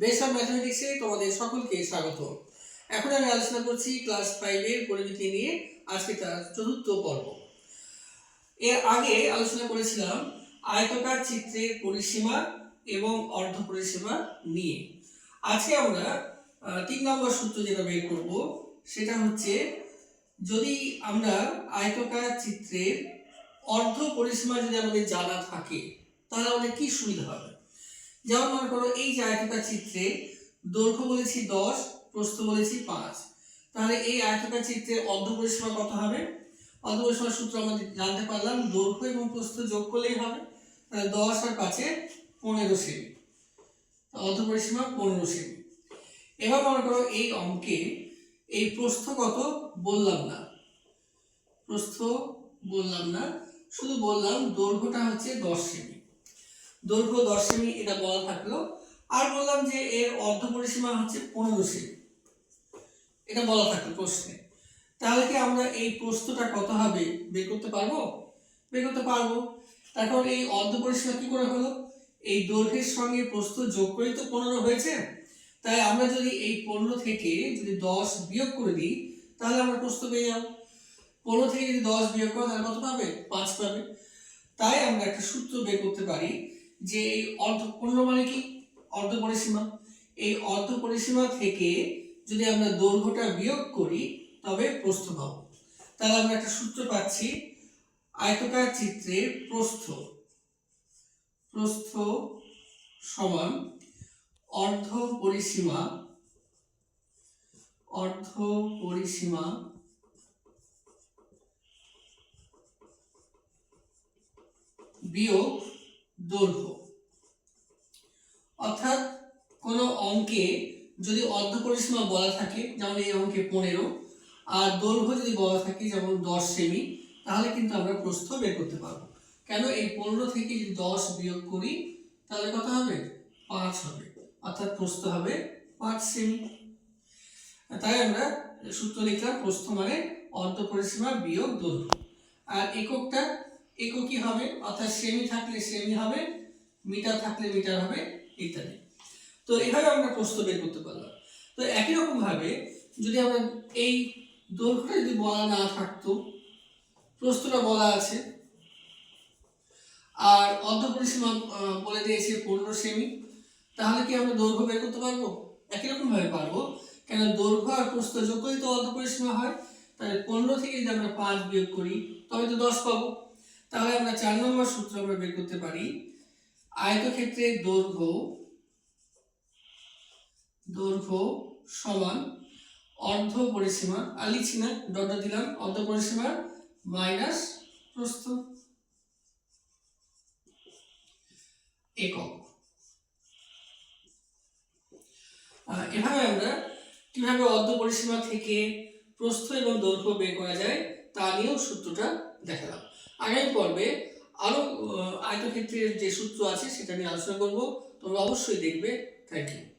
Base ম্যাথমেটিক্সে তোমাদের সকলকে স্বাগত। এখন আমি আলোচনা করছি ক্লাস ফাইভের পরিণতি নিয়ে আজকে তার চতুর্থ পর্ব। এর আগে আলোচনা করেছিলাম আয়তকার চিত্রের পরিসীমা এবং অর্ধ পরিসীমা নিয়ে। আজকে আমরা তিন নম্বর সূত্র যেটা বের করব, সেটা হচ্ছে যদি আমরা আয়তকার চিত্রের অর্ধ পরিসীমা যদি আমাদের জানা থাকে, তাহলে আমাদের কি সুবিধা হবে? যেমন মনে করো এই আয়তকার চিত্রে দৈর্ঘ্য বলেছি দশ, প্রস্থ বলেছি পাঁচ। তাহলে এই আয়তকার চিত্রে অর্ধ পরিসীমা কত হবে। অর্ধ পরিসীমার সূত্র আমরা জানতে পারলাম, দৈর্ঘ্য এবং প্রস্থ যোগ করলেই হবে। তাহলে দশ আর পাঁচে পনেরো সেমি। অর্ধ পরিসীমা পনেরো সেমি। এবার মনে করো এই অঙ্কে এই প্রস্থ কত বললাম না। প্রস্থ বললাম না, শুধু বললাম দৈর্ঘ্যটা হচ্ছে দশ সেমি। দৈর্ঘ্য দশ সেমি এটা বলা থাকল। আর বললাম যে এর অর্ধ পরিসীমা হচ্ছে পনেরো সেমি। এটা বলা থাকল প্রশ্নে। তাহলে কি আমরা এই প্রস্থটা কত হবে বের করতে পারব? বের করতে পারব। তারপর এই অর্ধ পরিসীমা কি করে হলো? এই দৈর্ঘ্যের সঙ্গে প্রস্থ যোগ করেই তো পনেরো হয়েছে। তাই আমরা যদি এই পনেরো থেকে যদি দশ বিয়োগ করে দিই, তাহলে আমরা প্রস্থ পেয়ে যাব। পনেরো থেকে যদি দশ বিয়োগ করো, তাহলে কত পাবে? পাঁচ পাবে। তাই আমরা একটা সূত্র বের করতে পারি। যে এই অর্ধ পনেরো মানে কি? অর্ধ পরিসীমা। এই অর্ধ পরিসীমা থেকে যদি আমরা দৈর্ঘ্যটা বিয়োগ করি, তবে প্রস্থ পাবো। তাহলে আমরা একটা সূত্র পাচ্ছি, আয়তকার চিত্রের প্রস্থ। প্রস্থ সমান অর্ধ পরিসীমা অর্ধ পরিসীমা বিয়োগ দৈর্ঘ্য। অর্থাৎ কোনো অঙ্কে যদি অর্ধ পরিসীমা বলা থাকে, যেমন এই অঙ্কে পনেরো, আর দৈর্ঘ্য যদি বলা থাকে, যেমন দশ সেমি, তাহলে কিন্তু আমরা প্রস্থ বের করতে পারব। কেন এই পনেরো থেকে যদি দশ বিয়োগ করি, তাহলে কত হবে? পাঁচ হবে। অর্থাৎ প্রস্থ হবে পাঁচ সেমি। তাই আমরা সূত্র লিখলাম প্রস্থ মানে অর্ধ পরিসীমা বিয়োগ দৈর্ঘ্য। আর এককটা এককই হবে অর্থাৎ সেমি থাকলে সেমি হবে মিটার থাকলে মিটার হবে ইত্যাদি। তো এভাবে আমরা প্রস্থ বের করতে পারলাম। তো একই রকম ভাবে যদি আমরা এই দৈর্ঘ্যটা যদি বলা না থাকতো প্রস্থটা বলা আছে আর অর্ধ পরিসীমা আহ, বলে দিয়েছে পনেরো সেমি তাহলে কি আমরা দৈর্ঘ্য বের করতে পারব? একই রকম ভাবে পারব। কেন দৈর্ঘ্য আর প্রস্থ যোগ করেই তো অর্ধ পরিসীমা হয় তাহলে পনেরো থেকে যদি আমরা পাঁচ বিয়োগ করি তবে তো দশ পাবো। তাহলে আমরা চার নম্বর সূত্র আমরা বের করতে পারি। আয়তক্ষেত্রের দৈর্ঘ্য দৈর্ঘ্য সমান অর্ধ পরিসীমা আর লিখছি না ডট দিলাম, অর্ধ পরিসীমা মাইনাস প্রস্থ একক। এভাবে আমরা কীভাবে অর্ধ পরিসীমা থেকে প্রস্থ এবং দৈর্ঘ্য বের করা যায় তা নিয়েও সূত্রটা দেখালাম। আগামী পর্বে আরও আহ, আয়তক্ষেত্রের যে সূত্র আছে সেটা নিয়ে আলোচনা করব। তোমরা অবশ্যই দেখবে। Thank you